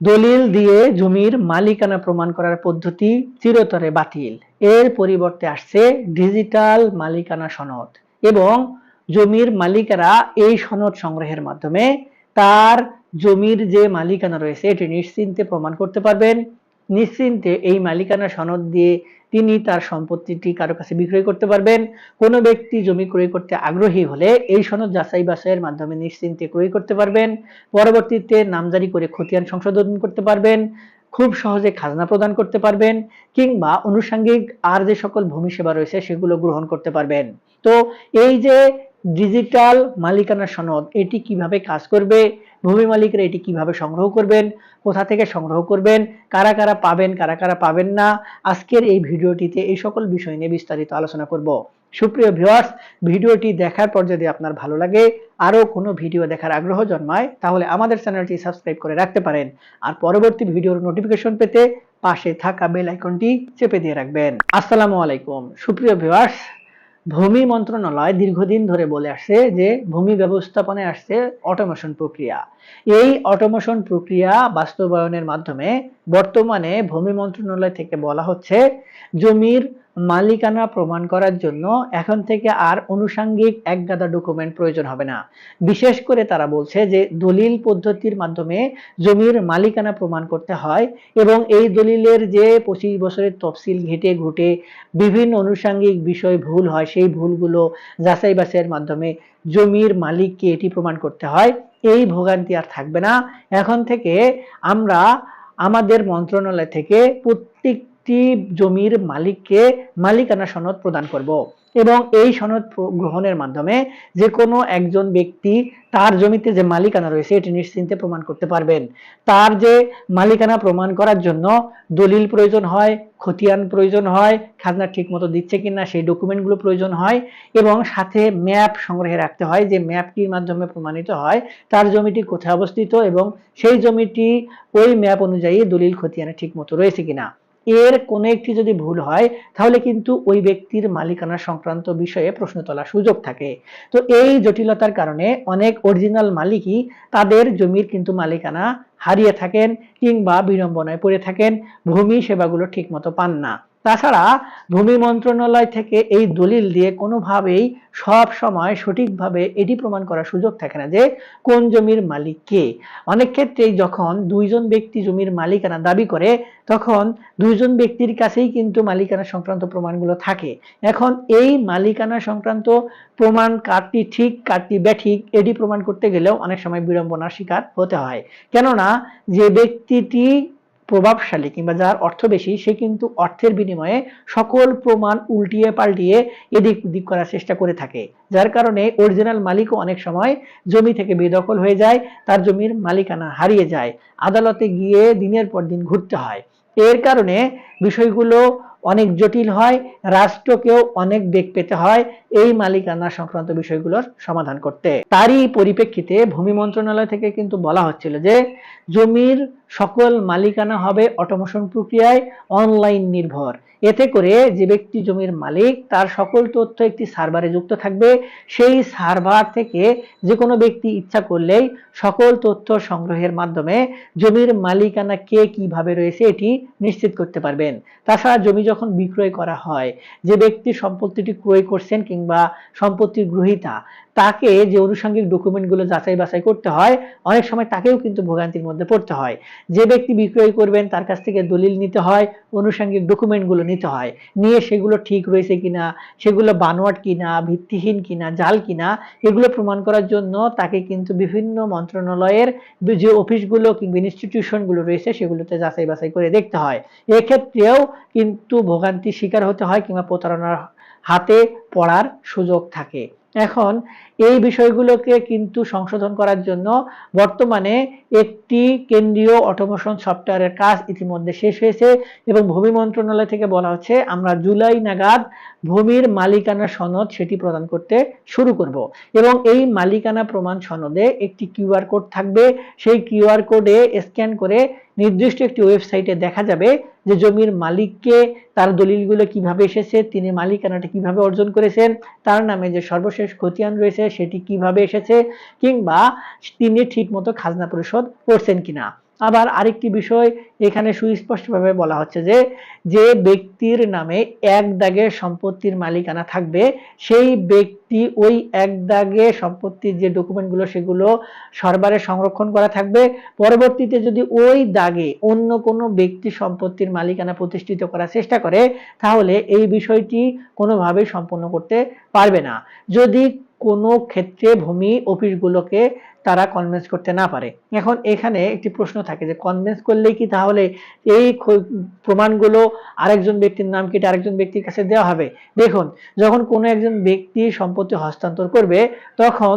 দলিল দিয়ে জমির মালিকানা প্রমাণ করার পদ্ধতি চিরতরে বাতিল। এর পরিবর্তে আসছে ডিজিটাল মালিকানা সনদ এবং জমির মালিকারা এই সনদ সংগ্রহের মাধ্যমে তার জমির যে মালিকানা রয়েছে, এটি নিশ্চিন্তে প্রমাণ করতে পারবেন। নিশ্চিন্তে এই মালিকানা সনদ দিয়ে তিনি তার সম্পত্তিটি কারও কাছে বিক্রয় করতে পারবেন। কোনো ব্যক্তি জমি ক্রয় করতে আগ্রহী হলে এই সনদ যাচাই বাছাইয়ের মাধ্যমে নিশ্চিন্তে ক্রয় করতে পারবেন। পরবর্তীতে নামজারি করে খতিয়ান সংশোধন করতে পারবেন। খুব সহজে খাজনা প্রদান করতে পারবেন কিংবা আনুষঙ্গিক আর যে সকল ভূমি সেবা রয়েছে সেগুলো গ্রহণ করতে পারবেন। তো এই যে ডিজিটাল মালিকানা সনদ, এটি কীভাবে কাজ করবে, ভূমি মালিকরা এটি কীভাবে সংগ্রহ করবেন, কোথা থেকে সংগ্রহ করবেন, কারা কারা পাবেন, কারা কারা পাবেন না, আজকের এই ভিডিওটিতে এই সকল বিষয় নিয়ে বিস্তারিত আলোচনা করব। সুপ্রিয় ভিউয়ার্স ভিডিওটি দেখার পর যদি আপনার ভালো লাগে, আরও কোনো ভিডিও দেখার আগ্রহ জন্মায়, তাহলে আমাদের চ্যানেলটি সাবস্ক্রাইব করে রাখতে পারেন। আর পরবর্তী ভিডিওর নোটিফিকেশন পেতে পাশে থাকা বেল আইকনটি চেপে দিয়ে রাখবেন। আসসালামু আলাইকুম। সুপ্রিয় ভিউয়ার্স ভূমি মন্ত্রণালয় দীর্ঘদিন ধরে বলে আসছে যে ভূমি ব্যবস্থাপনায় আসছে অটোমেশন প্রক্রিয়া। এই অটোমেশন প্রক্রিয়া বাস্তবায়নের মাধ্যমে বর্তমানে ভূমি মন্ত্রণালয় থেকে বলা হচ্ছে, জমির মালিকানা প্রমাণ করার জন্য এখন থেকে আর অনুষাঙ্গিক এক গাদা ডকুমেন্ট প্রয়োজন হবে না। বিশেষ করে তারা বলছে যে দলিল পদ্ধতির মাধ্যমে জমির মালিকানা প্রমাণ করতে হয় এবং এই দলিলের যে পঁচিশ বছরের তফসিল ঘেটে ঘুটে বিভিন্ন অনুষাঙ্গিক বিষয় ভুল হয়, সেই ভুলগুলো যাচাই বাছাইয়ের মাধ্যমে জমির মালিককে এটি প্রমাণ করতে হয়। এই ভোগান্তি আর থাকবে না। এখন থেকে আমরা আমাদের মন্ত্রণালয় থেকে প্রত্যেক একটি জমির মালিককে মালিকানা সনদ প্রদান করব। এবং এই সনদ গ্রহণের মাধ্যমে যে কোনো একজন ব্যক্তি তার জমিতে যে মালিকানা রয়েছে, এটি নিশ্চিন্তে প্রমাণ করতে পারবেন। তার যে মালিকানা প্রমাণ করার জন্য দলিল প্রয়োজন হয়, খতিয়ান প্রয়োজন হয়, খাজনা ঠিক মতো দিচ্ছে কিনা সেই ডকুমেন্টগুলো প্রয়োজন হয় এবং সাথে ম্যাপ সংগ্রহে রাখতে হয়। যে ম্যাপটির মাধ্যমে প্রমাণিত হয় তার জমিটি কোথায় অবস্থিত এবং সেই জমিটি ওই ম্যাপ অনুযায়ী দলিল খতিয়ানে ঠিক মতো রয়েছে কিনা। এর কোনো একটি যদি ভুল হয়, তাহলে কিন্তু ওই ব্যক্তির মালিকানা সংক্রান্ত বিষয়ে প্রশ্ন তোলার সুযোগ থাকে। তো এই জটিলতার কারণে অনেক অরিজিনাল মালিকই তাদের জমির কিন্তু মালিকানা হারিয়ে থাকেন কিংবা বিড়ম্বনায় পড়ে থাকেন, ভূমি সেবাগুলো ঠিকমতো পান না। তাছাড়া ভূমি মন্ত্রণালয় থেকে এই দলিল দিয়ে কোনোভাবেই সব সময় সঠিকভাবে এটি প্রমাণ করার সুযোগ থাকে না যে কোন জমির মালিক কে। অনেক ক্ষেত্রেই যখন দুইজন ব্যক্তি জমির মালিকানা দাবি করে, তখন দুইজন ব্যক্তির কাছেই কিন্তু মালিকানা সংক্রান্ত প্রমাণগুলো থাকে। এখন এই মালিকানা সংক্রান্ত প্রমাণ কারটি ঠিক কারটি ব্যাঠিক, এটি প্রমাণ করতে গেলেও অনেক সময় বিড়ম্বনার শিকার হতে হয়। কেননা যে ব্যক্তিটি প্রভাবশালী কিংবা যার অর্থ বেশি, সে কিন্তু অর্থের বিনিময়ে সকল প্রমাণ উল্টিয়ে পাল্টিয়ে এদিক ওদিক করার চেষ্টা করে থাকে। যার কারণে অরিজিনাল মালিকও অনেক সময় জমি থেকে বেদখল হয়ে যায়, তার জমির মালিকানা হারিয়ে যায়। আদালতে গিয়ে দিনের পর দিন ঘুরতে হয়। এর কারণে বিষয়গুলো অনেক জটিল হয়, রাষ্ট্রকেও অনেক বেগ পেতে হয় এই মালিকানা সংক্রান্ত বিষয়গুলোর সমাধান করতে। তারই পরিপ্রেক্ষিতে ভূমি মন্ত্রণালয় থেকে কিন্তু বলা হচ্ছিল যে, জমির সকল মালিকানা হবে অটোমেশন প্রক্রিয়ায়, অনলাইন নির্ভর। এতে করে যে ব্যক্তি জমির মালিক, তার সকল তথ্য একটি সার্ভারে যুক্ত থাকবে। সেই সার্ভার থেকে যে কোনো ব্যক্তি ইচ্ছা করলেই সকল তথ্য সংগ্রহের মাধ্যমে জমির মালিকানা কে কীভাবে রয়েছে এটি নিশ্চিত করতে পারবেন। তাছাড়া জমি যখন বিক্রয় করা হয়, যে ব্যক্তি সম্পত্তিটি ক্রয় করছেন কিংবা সম্পত্তির গ্রহিতা তাকে যে আনুষঙ্গিক ডকুমেন্টগুলো যাচাই বাছাই করতে হয়, অনেক সময় তাকেও কিন্তু ভোগান্তির মধ্যে পড়তে হয়। যে ব্যক্তি বিক্রয় করবেন, তার কাছ থেকে দলিল নিতে হয়, আনুষঙ্গিক ডকুমেন্টগুলো নিতে হয়। নিয়ে সেগুলো ঠিক রয়েছে কিনা, সেগুলো বানোয়াট কিনা, ভিত্তিহীন কিনা, জাল কিনা, এগুলো প্রমাণ করার জন্য তাকে কিন্তু বিভিন্ন মন্ত্রণালয়ের যে অফিসগুলো কিংবা ইনস্টিটিউশনগুলো রয়েছে, সেগুলোতে যাচাই বাছাই করে দেখতে হয়। এক্ষেত্রেও কিন্তু ভোগান্তির শিকার হতে হয় কিংবা প্রতারণার হাতে পড়ার সুযোগ থাকে। এখন এই বিষয়গুলোকে কিন্তু সংশোধন করার জন্য বর্তমানে একটি কেন্দ্রীয় অটোমেশন সফটওয়্যারের কাজ ইতিমধ্যে শেষ হয়েছে এবং ভূমি মন্ত্রণালয় থেকে বলা হচ্ছে, আমরা জুলাই নাগাদ ভূমির মালিকানা সনদ সেটি প্রদান করতে শুরু করব এবং এই মালিকানা প্রমাণ সনদে একটি কিউআর কোড থাকবে। সেই কিউআর কোডে স্ক্যান করে নির্দিষ্ট একটি ওয়েবসাইটে দেখা যাবে যে জমির মালিককে তার দলিলগুলো কীভাবে এসেছে, তিনি মালিকানাটা কীভাবে অর্জন করেছেন, তার নামে যে সর্বশেষ খতিয়ান রয়েছে সেটি কীভাবে এসেছে, কিংবা তিনি ঠিকমতো খাজনা পরিশোধ করছেন কিনা। আবার আরেকটি বিষয় এখানে সুস্পষ্টভাবে বলা হচ্ছে যে যে ব্যক্তির নামে এক দাগে সম্পত্তির মালিকানা থাকবে, সেই ব্যক্তি ওই এক দাগে সম্পত্তির যে ডকুমেন্টগুলো সেগুলো সরবারে সংরক্ষণ করা থাকবে। পরবর্তীতে যদি ওই দাগে অন্য কোনো ব্যক্তি সম্পত্তির মালিকানা প্রতিষ্ঠিত করার চেষ্টা করে, তাহলে এই বিষয়টি কোনোভাবেই সম্পন্ন করতে পারবে না। যদি কোনো ক্ষেত্রে ভূমি অফিসগুলোকে তারা কনভেন্স করতে না পারে। এখন এখানে একটি প্রশ্ন থাকে যে কনভেন্স করলে কি তাহলে এই প্রমাণগুলো আরেকজন ব্যক্তির নাম কেটে আরেকজন ব্যক্তির কাছে দেওয়া হবে? দেখুন, যখন কোনো একজন ব্যক্তি সম্পত্তি হস্তান্তর করবে, তখন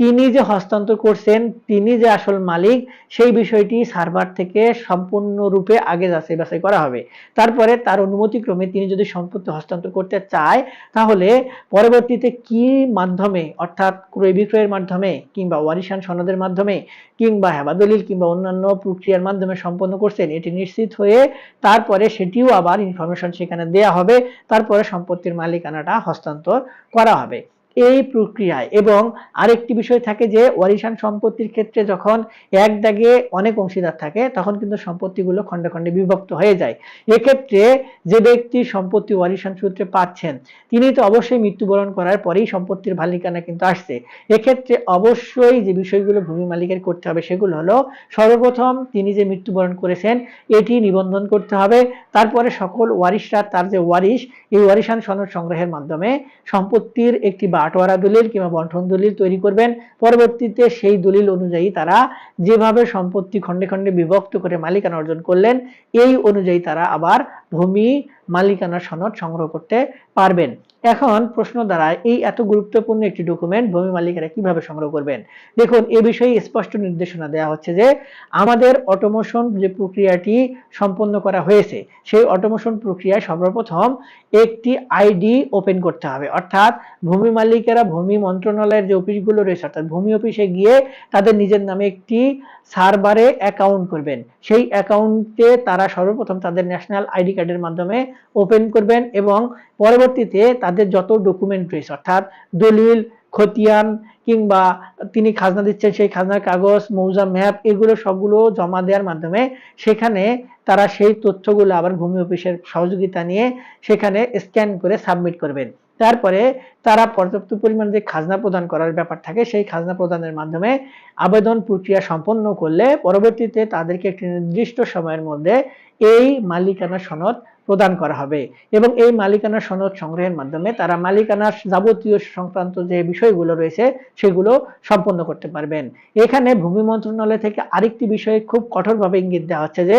তিনি যে হস্তান্তর করছেন, তিনি যে আসল মালিক, সেই বিষয়টি সার্ভার থেকে সম্পূর্ণরূপে আগে যাচাই বাছাই করা হবে। তারপরে তার অনুমতিক্রমে তিনি যদি সম্পত্তি হস্তান্তর করতে চায়, তাহলে পরবর্তীতে কি মাধ্যমে, অর্থাৎ ক্রয় বিক্রয়ের মাধ্যমে, কিংবা ওয়ারিশান সনদের মাধ্যমে, কিংবা হেবাদলিল কিংবা অন্যান্য প্রক্রিয়ার মাধ্যমে সম্পন্ন করছেন, এটি নিশ্চিত হয়ে তারপরে সেটিও আবার ইনফরমেশন সেখানে দেয়া হবে। তারপরে সম্পত্তির মালিকানাটা হস্তান্তর করা হবে। এই প্রক্রিয়ায়। এবং আরেকটি বিষয় থাকে যে, ওয়ারিশান সম্পত্তির ক্ষেত্রে যখন এক দাগে অনেক অংশীদার থাকে, তখন কিন্তু সম্পত্তিগুলো খণ্ডে খণ্ডে বিভক্ত হয়ে যায়। এক্ষেত্রে যে ব্যক্তি সম্পত্তি ওয়ারিশান সূত্রে পাচ্ছেন, তিনি তো অবশ্যই মৃত্যুবরণ করার পরেই সম্পত্তির মালিকানা কিন্তু আসছে। এক্ষেত্রে অবশ্যই যে বিষয়গুলো ভূমি মালিকের করতে হবে সেগুলো হলো, সর্বপ্রথম তিনি যে মৃত্যুবরণ করেছেন, এটি নিবন্ধন করতে হবে। তারপরে সকল ওয়ারিশরা তার যে ওয়ারিশ, এই ওয়ারিশান সনদ সংগ্রহের মাধ্যমে সম্পত্তির একটি বা বাটোয়ারা দলিল কিংবা বন্ঠন দলিল তৈরি করবেন। পরবর্তীতে সেই দলিল অনুযায়ী তারা যেভাবে সম্পত্তি খণ্ডে খণ্ডে বিভক্ত করে মালিকানা অর্জন করলেন, এই অনুযায়ী তারা আবার ভূমি মালিকানা সনদ সংগ্রহ করতে পারবেন। এখন প্রশ্ন দাঁড়ায়, এই এত গুরুত্বপূর্ণ একটি ডকুমেন্ট ভূমি মালিকেরা কীভাবে সংগ্রহ করবেন? দেখুন, এ বিষয়ে স্পষ্ট নির্দেশনা দেওয়া হচ্ছে যে, আমাদের অটোমোশন যে প্রক্রিয়াটি সম্পন্ন করা হয়েছে, সেই অটোমোশন প্রক্রিয়ায় সর্বপ্রথম একটি আইডি ওপেন করতে হবে। অর্থাৎ ভূমি মালিকেরা ভূমি মন্ত্রণালয়ের যে অফিসগুলো রয়েছে, অর্থাৎ ভূমি অফিসে গিয়ে তাদের নিজের নামে একটি সার্ভারে অ্যাকাউন্ট করবেন। সেই অ্যাকাউন্টে তারা সর্বপ্রথম তাদের ন্যাশনাল আইডি কার্ডের মাধ্যমে ওপেন করবেন এবং পরবর্তীতে তাদের যত ডকুমেন্ট রয়েছে, অর্থাৎ দলিল, খতিয়ান কিংবা তিনি খাজনা দিচ্ছেন সেই খাজনার কাগজ, মৌজা, ম্যাপ, এগুলো সবগুলো জমা দেওয়ার মাধ্যমে সেখানে তারা সেই তথ্যগুলো আবার ভূমি অফিসের সহযোগিতা নিয়ে সেখানে স্ক্যান করে সাবমিট করবেন। তারপরে তারা পর্যাপ্ত পরিমাণ যে খাজনা প্রদান করার ব্যাপার থাকে, সেই খাজনা প্রদানের মাধ্যমে আবেদন প্রক্রিয়া সম্পন্ন করলে পরবর্তীতে তাদেরকে একটি নির্দিষ্ট সময়ের মধ্যে এই মালিকানা সনদ প্রদান করা হবে। এবং এই মালিকানা সনদ সংগ্রহের মাধ্যমে তারা মালিকানার যাবতীয় সংক্রান্ত যে বিষয়গুলো রয়েছে, সেগুলো সম্পন্ন করতে পারবেন। এখানে ভূমি মন্ত্রণালয় থেকে আরেকটি বিষয়ে খুব কঠোরভাবে ইঙ্গিত দেওয়া হচ্ছে যে,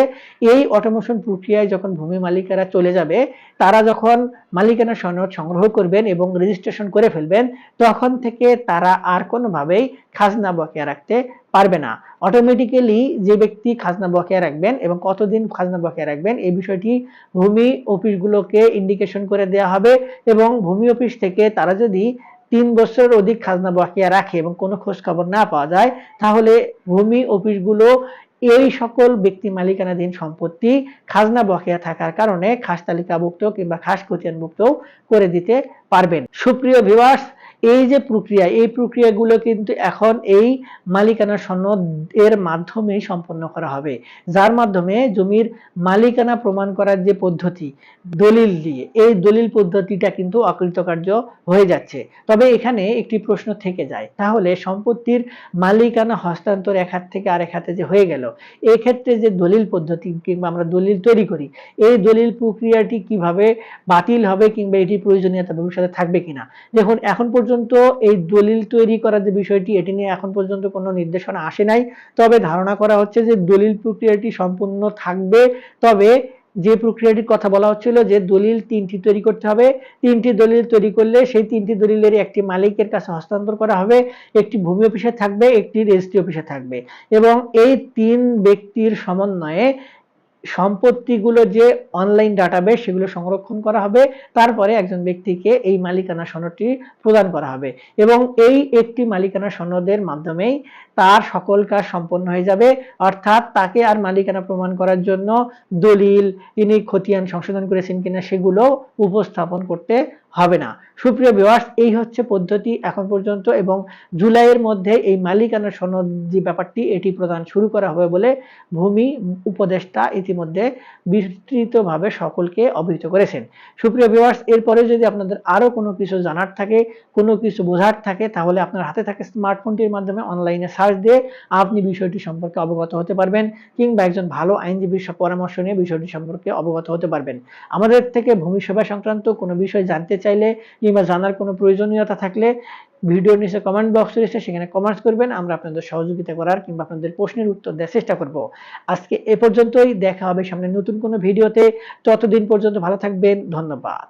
এই অটোমেশন প্রক্রিয়ায় যখন ভূমি মালিকেরা চলে যাবে, তারা যখন মালিকানা সনদ সংগ্রহ করবেন এবং রেজিস্ট্রেশন করে ফেলবেন, তখন থেকে তারা আর কোনোভাবেই খাজনা বকেয়া রাখতে পারবে না। অটোমেটিক্যালি যে ব্যক্তি খাজনা বকেয়া রাখবেন এবং কতদিন খাজনা বকেয়া রাখবেন, এই বিষয়টি ভূমি অফিসগুলোকে ইন্ডিকেশন করে দেওয়া হবে এবং ভূমি অফিস থেকে তারা যদি তিন বছরের অধিক খাজনা বকেয়া রাখে এবং কোনো খোঁজ খবর না পাওয়া যায়, তাহলে ভূমি অফিসগুলো এই সকল ব্যক্তি মালিকানাধীন সম্পত্তি খাজনা বকেয়া থাকার কারণে খাস তালিকাভুক্ত কিংবা খাস খতিয়ানভুক্ত করে দিতে পারবেন। সুপ্রিয় ভিউয়ার্স এই যে প্রক্রিয়া, এই প্রক্রিয়াগুলো কিন্তু এখন এই মালিকানা সনদ এর মাধ্যমেই সম্পন্ন করা হবে। যার মাধ্যমে জমির মালিকানা প্রমাণ করার যে পদ্ধতি, দলিল দিয়ে, এই দলিল পদ্ধতিটা কিন্তু অকৃতকার্য হয়ে যাচ্ছে। তবে এখানে একটি প্রশ্ন থেকে যায়, তাহলে সম্পত্তির মালিকানা হস্তান্তর এক হাত থেকে আরেক হাতে যে হয়ে গেল এই ক্ষেত্রে যে দলিল পদ্ধতি কিংবা আমরা দলিল তৈরি করি, এই দলিল প্রক্রিয়াটি কীভাবে বাতিল হবে কিংবা এটি প্রয়োজনীয়তা ভবিষ্যতে থাকবে কিনা? দেখুন, এখন পর্যন্ত পর্যন্ত এই দলিল তৈরি করার যে বিষয়টি, এটি নিয়ে এখন পর্যন্ত কোনো নির্দেশনা আসে নাই। তবে ধারণা করা হচ্ছে যে দলিল প্রক্রিয়াটি সম্পূর্ণ থাকবে। তবে যে প্রক্রিয়াটির কথা বলা হচ্ছিল যে দলিল তিনটি তৈরি করতে হবে। তিনটি দলিল তৈরি করলে সেই তিনটি দলিলের একটি মালিকের কাছে হস্তান্তর করা হবে, একটি ভূমি অফিসে থাকবে, একটি রেজিস্ট্রি অফিসে থাকবে। এবং এই তিন ব্যক্তির সমন্বয়ে সম্পত্তিগুলো যে অনলাইন ডাটাবেস সেগুলো সংরক্ষণ করা হবে, তারপরে একজন ব্যক্তিকে এই মালিকানা সনদটি প্রদান করা হবে এবং এই একটি মালিকানা সনদের মাধ্যমেই তার সকল কাজ সম্পন্ন হয়ে যাবে। অর্থাৎ তাকে আর মালিকানা প্রমাণ করার জন্য দলিল তিনি খতিয়ান সংশোধন করেছেন কিনা সেগুলো উপস্থাপন করতে হবে না। সুপ্রিয় ভিউয়ার্স এই হচ্ছে পদ্ধতি এখন পর্যন্ত এবং জুলাইয়ের মধ্যে এই মালিকানা সনদ যে ব্যাপারটি, এটি প্রদান শুরু করা হবে বলে ভূমি উপদেষ্টা ইতিমধ্যে বিস্তৃতভাবে সকলকে অবহিত করেছেন। সুপ্রিয় ভিউয়ার্স এরপরে যদি আপনাদের আরও কোনো কিছু জানার থাকে, কোনো কিছু বোঝার থাকে, তাহলে আপনার হাতে থাকে স্মার্টফোনটির মাধ্যমে অনলাইনে সার্চ দিয়ে আপনি বিষয়টি সম্পর্কে অবগত হতে পারবেন কিংবা একজন ভালো আইনজীবীর পরামর্শ নিয়ে বিষয়টি সম্পর্কে অবগত হতে পারবেন। আমাদের থেকে ভূমি সেবা সংক্রান্ত কোনো বিষয় জানতে চাইলে কিংবা জানার কোনো প্রয়োজনীয়তা থাকলে ভিডিওর নিচে কমেন্ট বক্স রয়েছে, সেখানে কমেন্টস করবেন, আমরা আপনাদের সহযোগিতা করার কিংবা আপনাদের প্রশ্নের উত্তর দেওয়ার চেষ্টা করব। আজকে এ পর্যন্তই, দেখা হবে সামনে নতুন কোনো ভিডিওতে। ততদিন পর্যন্ত ভালো থাকবেন, ধন্যবাদ।